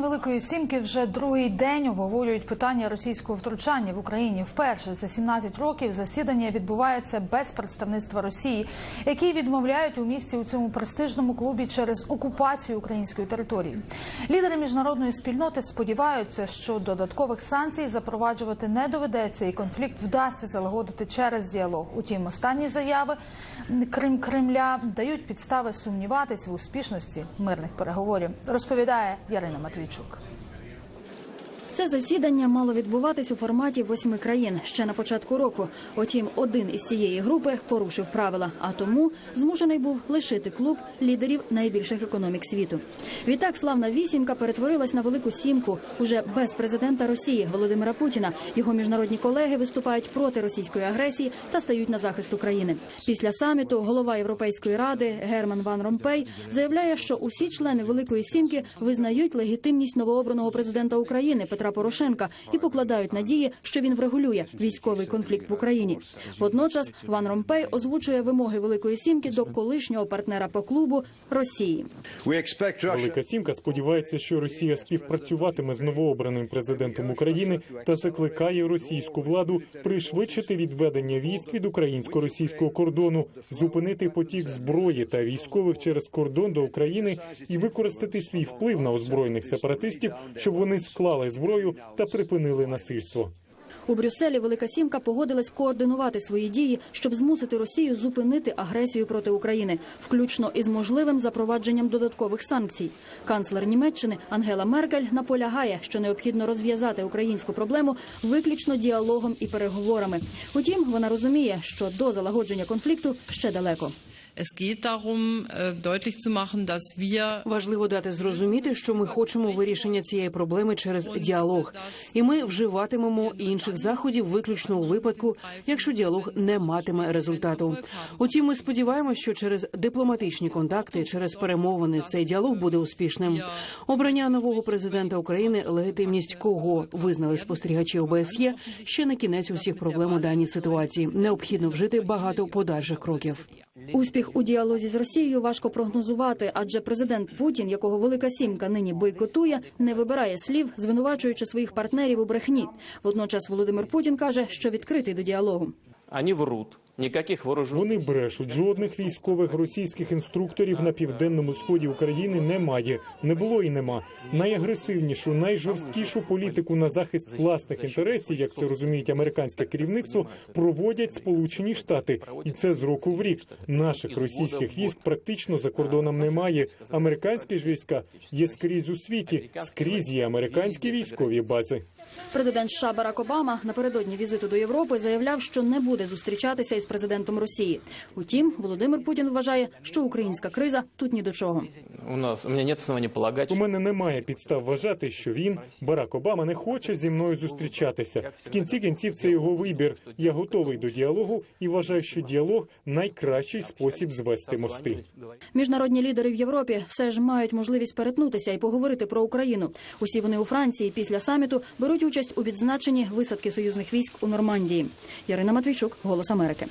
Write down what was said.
Великої Сімки вже другий день обговорюють питання російського втручання в Україні. Вперше за 17 років засідання відбувається без представництва Росії, які відмовляють у місті у цьому престижному клубі через окупацію української території. Лідери міжнародної спільноти сподіваються, що додаткових санкцій запроваджувати не доведеться, і конфлікт вдасться залагодити через діалог. Утім, останні заяви Крим Кремля дають підстави сумніватися в успішності мирних переговорів. Розповідає Ярина Матвійчук. Це засідання мало відбуватись у форматі восьми країн ще на початку року. Утім, один із цієї групи порушив правила, а тому змушений був лишити клуб лідерів найбільших економік світу. Відтак славна вісімка перетворилась на велику сімку уже без президента Росії Володимира Путіна. Його міжнародні колеги виступають проти російської агресії та стають на захист України. Після саміту голова Європейської ради Герман Ван Ромпей заявляє, що усі члени Великої сімки визнають легітимність новообраного президента України Петра Порошенка і покладають надії, що він врегулює військовий конфлікт в Україні. Водночас Ван Ромпей озвучує вимоги Великої сімки до колишнього партнера по клубу Росії. Велика сімка сподівається, що Росія співпрацюватиме з новообраним президентом України та закликає російську владу пришвидшити відведення військ від українсько-російського кордону, зупинити потік зброї та військових через кордон до України і використати свій вплив на озброєних сепаратистів, щоб вони склали зброю та припинили насильство. У Брюсселі Велика Сімка погодилась координувати свої дії, щоб змусити Росію зупинити агресію проти України, включно із можливим запровадженням додаткових санкцій. Канцлер Німеччини Ангела Меркель наполягає, що необхідно розв'язати українську проблему виключно діалогом і переговорами. Утім, вона розуміє, що до залагодження конфлікту ще далеко. Es geht darum, äh, deutlich zu machen, dass wir Важливо дати зрозуміти, що ми хочемо вирішення цієї проблеми через діалог, і ми вживатимемо інших заходів виключно у випадку, якщо діалог не матиме результату. Утім, ми сподіваємося, що через дипломатичні контакти, через перемовини цей діалог буде успішним. Обрання нового президента України, легітимність кого визнали спостерігачі ОБСЄ, ще не кінець усіх проблем у даній ситуації. Необхідно вжити багато подальших кроків. Успіх у діалозі з Росією важко прогнозувати, адже президент Путін, якого Велика Сімка нині бойкотує, не вибирає слів, звинувачуючи своїх партнерів у брехні. Водночас Володимир Путін каже, що відкритий до діалогу. Ані врут. Никаких вооружений. Вони брешуть. Жодних військових російських інструкторів на південному сході України немає, не було і нема. Найагресивнішу, найжорсткішу політику на захист власних інтересів, як це розуміють американське керівництво, проводять Сполучені Штати, і це з року в рік. Наших російських військ практично за кордоном немає. Американські ж війська є скрізь у світі, скрізь є американські військові бази. Президент США Барак Обама напередодні візиту до Європи заявляв, що не буде зустрічатися із президентом Росії. Утім, Володимир Путін вважає, що українська криза тут ні до чого. У нас у меня нет оснований полагать, У мене немає підстав вважати, що він, Барак Обама, не хоче зі мною зустрічатися. В кінці кінців це його вибір. Я готовий до діалогу і вважаю, що діалог найкращий спосіб звести мости. Міжнародні лідери в Європі все ж мають можливість перетнутися і поговорити про Україну. Усі вони у Франції після саміту беруть участь у відзначенні висадки союзних військ у Нормандії. Ярина Матвійчук, Голос Америки.